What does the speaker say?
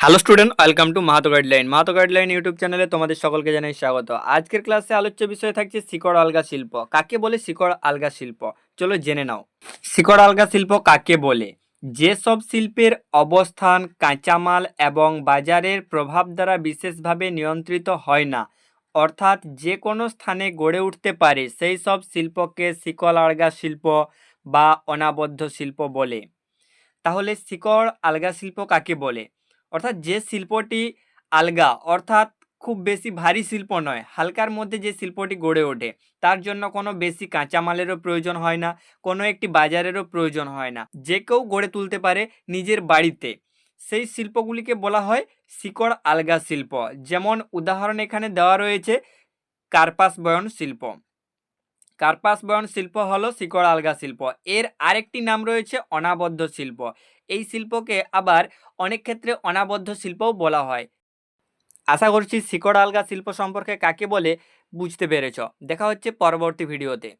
Hello student welcome to Mahato guideline Mahato guideline YouTube চ্যানেলে তোমাদের সকলকে জানাই স্বাগত। আজকের ক্লাসে আলোচ্য বিষয় থাকছে শিকড় আলগা শিল্প। কাকে বলে শিকড় আলগা শিল্প? চলো জেনে নাও। শিকড় আলগা শিল্প কাকে বলে? যেসব শিল্পের অবস্থান কাঁচামাল এবং বাজারের প্রভাব দ্বারা বিশেষভাবে নিয়ন্ত্রিত হয় না, অর্থাৎ যে কোনো স্থানে গড়ে উঠতে পারে, সেই সব শিল্পকে শিকড় আলগা শিল্প বা অনাবদ্ধ শিল্প বলে। তাহলে শিকড় আলগা শিল্প কাকে বলে? অর্থাৎ যে শিল্পটি আলগা, অর্থাৎ খুব বেশি ভারী শিল্প নয়, হালকার মধ্যে যে শিল্পটি গড়ে ওঠে, তার জন্য কোনো বেশি কাঁচামালেরও প্রয়োজন হয় না, কোনো একটি বাজারেরও প্রয়োজন হয় না। যে কেউ গড়ে তুলতে পারে নিজের বাড়িতে। সেই শিল্পগুলিকে বলা হয় শিকড় আলগা শিল্প। যেমন উদাহরণ এখানে দেওয়া রয়েছে, কার্পাস বয়ন শিল্প। কার্পাস বয়ন শিল্প হলো শিকড় আলগা শিল্প। এর আরেকটি নাম রয়েছে অনাবদ্ধ শিল্প। এই শিল্পকে আবার অনেক ক্ষেত্রে অনাবদ্ধ শিল্পও বলা হয়। আশা করছি শিকড় আলগা শিল্প সম্পর্কে কাকে বলে বুঝতে পেরেছ। দেখা হচ্ছে পরবর্তী ভিডিওতে।